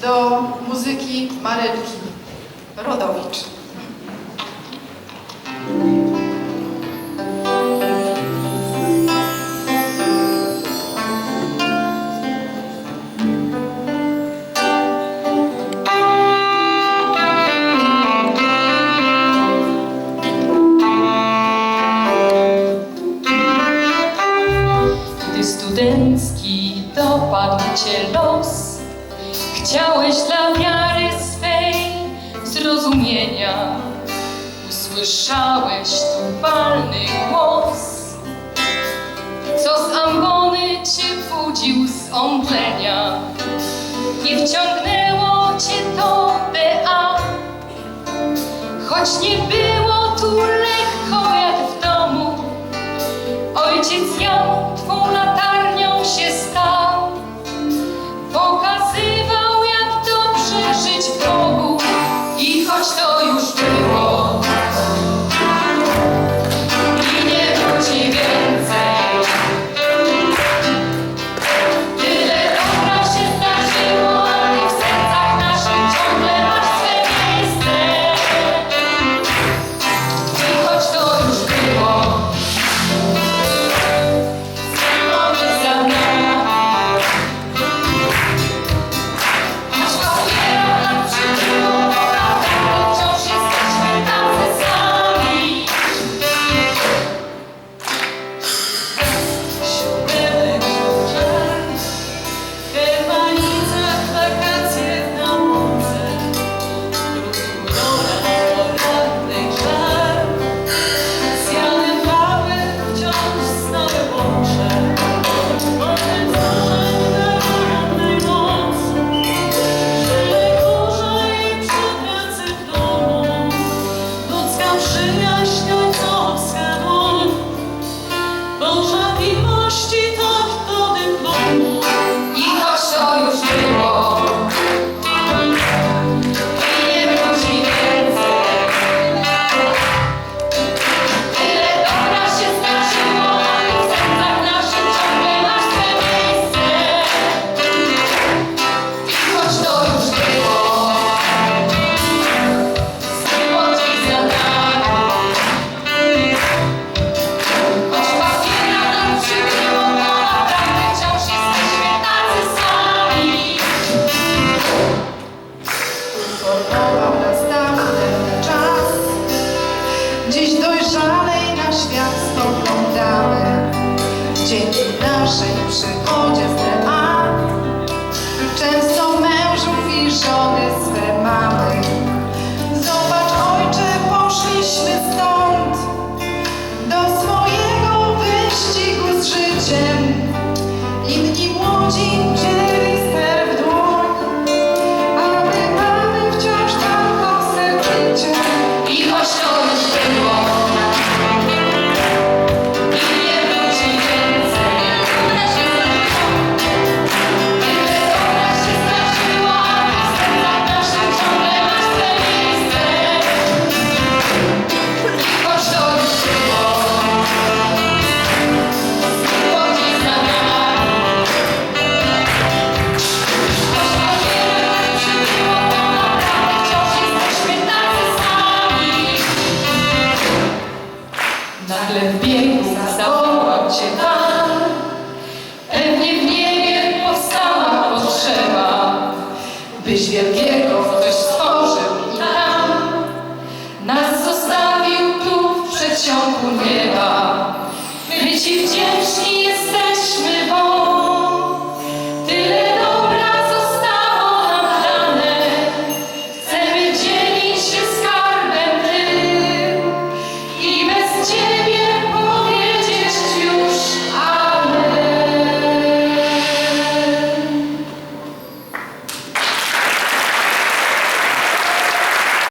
do muzyki Marylki Rodowicz. Gdy studencki dopadł cię los Chciałeś dla wiary swej zrozumienia, usłyszałeś tubalny głos, co z ambony cię budził z omdlenia. Nie wciągnęło cię to, Bea, choć nie było. dzięki naszej przygodzie w Ale w biegu zawołał Cię Pan. Pewnie w niebie powstała potrzeba, byś wielkiego